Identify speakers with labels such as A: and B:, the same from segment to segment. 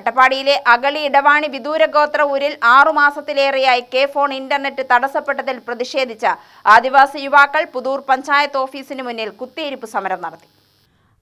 A: അട്ടപ്പാടിയിലെ അഗളി ഇടവാണി വിദൂര ഗോത്ര ഊരിൽ ആറുമാസത്തിലേറെയായി കെ ഫോൺ ഇന്റർനെറ്റ് തടസ്സപ്പെട്ടതിൽ പ്രതിഷേധിച്ച ആദിവാസി യുവാക്കൾ പുതൂർ പഞ്ചായത്ത് ഓഫീസിന് മുന്നിൽ കുത്തിയിരിപ്പ് സമരം നടത്തി.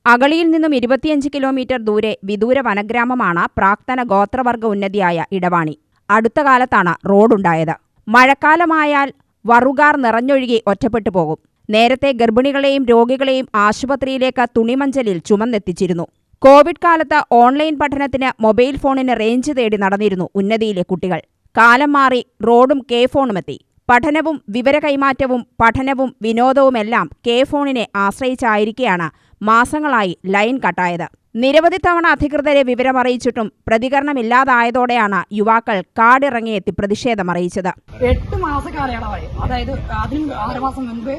B: അഗളിയിൽ നിന്നും ഇരുപത്തിയഞ്ച് കിലോമീറ്റർ ദൂരെ വിദൂര വനഗ്രാമമാണ് പ്രാക്തന ഗോത്രവർഗ ഉന്നതിയായ ഇടവാണി. അടുത്ത കാലത്താണ് റോഡുണ്ടായത്. മഴക്കാലമായാൽ വറുകാർ നിറഞ്ഞൊഴുകി ഒറ്റപ്പെട്ടു പോകും. നേരത്തെ ഗർഭിണികളെയും രോഗികളെയും ആശുപത്രിയിലേക്ക് തുണിമഞ്ചലിൽ ചുമന്നെത്തിച്ചിരുന്നു. കോവിഡ് കാലത്ത് ഓൺലൈൻ പഠനത്തിന് മൊബൈൽ ഫോണിന് റേഞ്ച് തേടി നടന്നിരുന്നു ഉന്നതിയിലെ കുട്ടികൾ. കാലം മാറി റോഡും കെ ഫോണുമെത്തി പഠനവും വിവര കൈമാറ്റവും പഠനവും വിനോദവുമെല്ലാം കെ ഫോണിനെ ആശ്രയിച്ചായിരിക്കെയാണ് മാസങ്ങളായി ലൈൻ കട്ടായത്. നിരവധി തവണ അധികൃതരെ വിവരമറിയിച്ചിട്ടും പ്രതികരണമില്ലാതായതോടെയാണ് യുവാക്കൾ കാടിറങ്ങിയെത്തി പ്രതിഷേധമറിയിച്ചത്.
C: എട്ട് മാസ കാലയളവായി. അതായത് അതിന് ആറ് മാസം മുൻപ്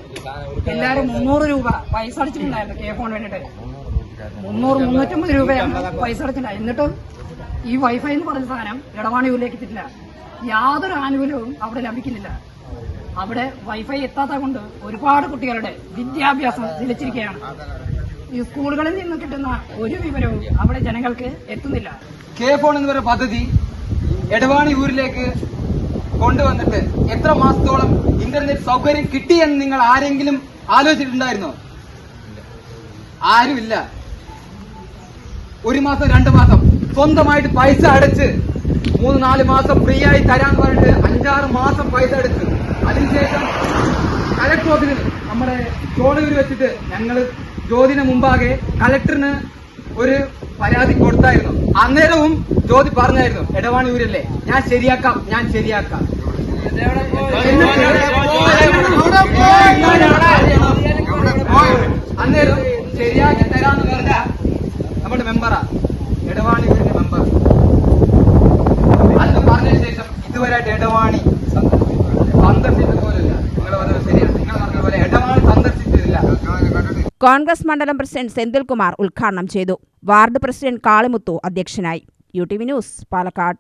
C: എല്ലാവരും മുന്നൂറ് രൂപ പൈസ അടിച്ചിട്ടുണ്ടായിരുന്നു കെ ഫോൺ വേണ്ടിട്ട്. മുന്നൂറ് മുന്നൂറ്റമ്പത് രൂപയാണ് പൈസ അടച്ചില്ല എന്നിട്ടും ഈ വൈഫൈ എന്ന് പറഞ്ഞ സാധനം ഇടവാണിയൂരിലേക്ക് എത്തിയിട്ടില്ല. യാതൊരു ആനുകൂല്യവും അവിടെ ലഭിക്കുന്നില്ല. അവിടെ വൈഫൈ എത്താത്ത കൊണ്ട് ഒരുപാട് കുട്ടികളുടെ വിദ്യാഭ്യാസം നിലച്ചിരിക്കുകയാണ്. ഈ സ്കൂളുകളിൽ നിന്ന് കിട്ടുന്ന ഒരു വിവരവും അവിടെ ജനങ്ങൾക്ക് എത്തുന്നില്ല.
D: കെ ഫോൺ എന്ന് പറയുന്ന പദ്ധതി എടവാണി ഊരിലേക്ക് കൊണ്ടുവന്നിട്ട് എത്ര മാസത്തോളം ഇന്റർനെറ്റ് സൗകര്യം കിട്ടിയെന്ന് നിങ്ങൾ ആരെങ്കിലും ആലോചിച്ചിട്ടുണ്ടായിരുന്നോ? ആരുമില്ല. ഒരു മാസം രണ്ട് മാസം സ്വന്തമായിട്ട് പൈസ അടച്ച് മൂന്ന് നാല് മാസം ഫ്രീ ആയി തരാന്ന് പറഞ്ഞിട്ട് അഞ്ചാറ് മാസം പൈസ അടച്ച്. അതിനുശേഷം കലക്ടർ ഓഫീസിൽ നമ്മുടെ ചോളയൂർ വെച്ചിട്ട് ഞങ്ങൾ ജ്യോതിന് മുമ്പാകെ കലക്ടറിന് ഒരു പരാതി കൊടുത്തായിരുന്നു. അന്നേരവും ജ്യോതി പറഞ്ഞായിരുന്നു എടവാണി ഊരല്ലേ ഞാൻ ശരിയാക്കാം ഞാൻ ശരിയാക്കാം.
B: കോൺഗ്രസ് മണ്ഡലം പ്രസിഡന്റ് സെന്തിൽകുമാർ ഉദ്ഘാടനം ചെയ്തു. വാർഡ് പ്രസിഡന്റ് കാളിമുത്തു അധ്യക്ഷനായി. U T V news Palakkad.